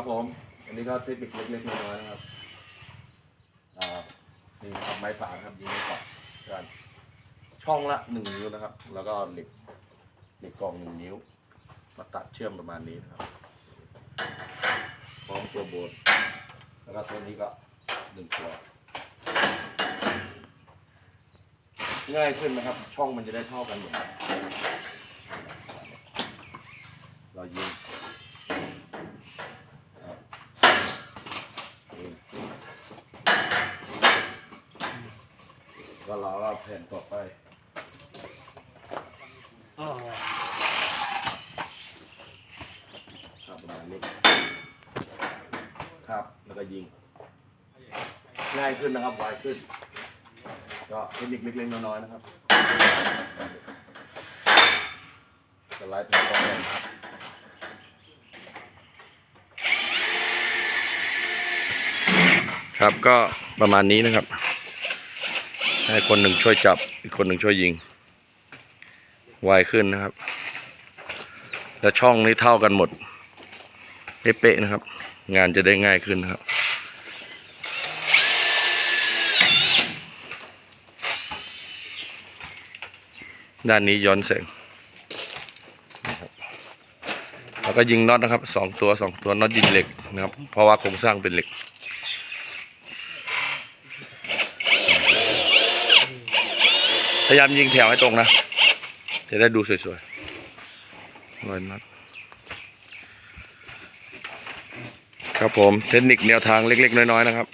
ครับผม อันนี้ก็เทคนิคเล็กๆน้อยๆนะครับอ่านี่ครับไม้ฝาครับยิงไม้ฝากันช่องละหนึ่งนิ้วนะครับ แล้วก็เหล็กเหล็กกองหนึ่งนิ้ว มาตัดเชื่อมประมาณนี้นะครับ พร้อมตัวโบนแล้วก็ตัวนี้ก็หนึ่งตัวง่ายขึ้นนะครับ ช่องมันจะได้เท่ากันหมดเรายิงครับยิง ก็เราก็แผ่นต่อไปครับประมาณนี้ครับแล้วก็ยิง ง่ายขึ้นนะครับไวขึ้น ก็เทคนิคเล็กๆน้อยๆนะครับสไลด์เป็นตัวแทนครับครับก็ประมาณนี้นะครับ ให้คนหนึ่งช่วยจับ อีกคนหนึ่งช่วยยิงไวขึ้นนะครับ และช่องนี้เท่ากันหมดเป๊ะๆนะครับ งานจะได้ง่ายขึ้นนะครับด้านนี้ย้อนแสงนะครับแล้วก็ยิงน็อตนะครับสองตัวสองตัวน็อตยิงเหล็กนะครับ เพราะว่าโครงสร้างเป็นเหล็ก พยายามยิงแถวให้ตรงนะ จะได้ดูสวยๆรอยน็อตครับผมเทคนิคแนวทางเล็ก ๆ น้อย ๆ นะครับ